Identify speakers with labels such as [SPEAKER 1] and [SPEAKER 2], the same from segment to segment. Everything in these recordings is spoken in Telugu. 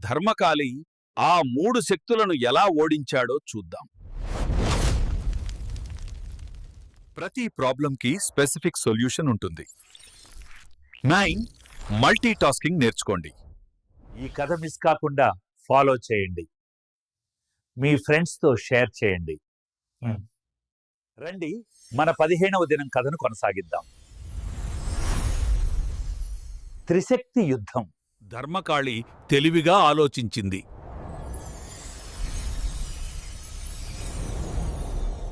[SPEAKER 1] ధర్మకాలి ఆ మూడు శక్తులను ఎలా ఓడించాడో చూద్దాం. ప్రతి ప్రాబ్లంకి స్పెసిఫిక్ సొల్యూషన్ ఉంటుంది. నైన్ మల్టీ టాస్కింగ్ నేర్చుకోండి.
[SPEAKER 2] ఈ కథ మిస్ కాకుండా ఫాలో చేయండి. మీ ఫ్రెండ్స్తో షేర్ చేయండి. రండి మన పదిహేనవ దినం కథను కొనసాగిద్దాం. త్రిశక్తి యుద్ధం.
[SPEAKER 1] ధర్మకాళి తెలివిగా ఆలోచించింది.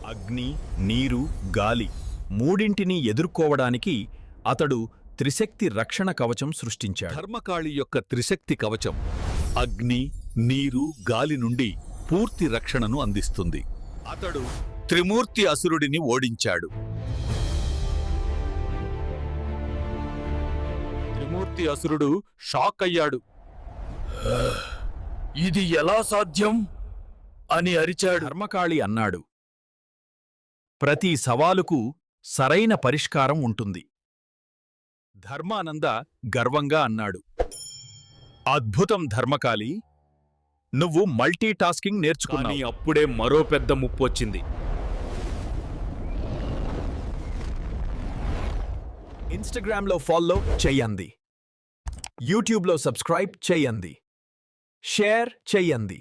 [SPEAKER 1] అగ్ని నీరు గాలి మూడింటిని ఎదుర్కోవడానికి అతడు త్రిశక్తి రక్షణ కవచం సృష్టించాడు. ధర్మకాళి యొక్క త్రిశక్తి కవచం అగ్ని నీరు గాలి నుండి పూర్తి రక్షణను అందిస్తుంది. అతడు త్రిమూర్తి అసురుడిని ఓడించాడు. త్రిమూర్తి అసురుడు షాక్ అయ్యాడు. ఇది ఎలా సాధ్యం? అని అరిచాడు. ధర్మకాళి అన్నాడు. ప్రతి సవాలుకు సరైన పరిష్కారం ఉంటుంది. ధర్మానంద గర్వంగా అన్నాడు. అద్భుతం ధర్మకాళి. నువ్వు మల్టీ టాస్కింగ్ నేర్చుకున్నావు అప్పుడే మరో పెద్ద ముప్పు వచ్చింది. ఇన్స్టాగ్రామ్లో ఫాలో చెయ్యండి. యూట్యూబ్లో సబ్స్క్రైబ్ చెయ్యండి షేర్ చెయ్యండి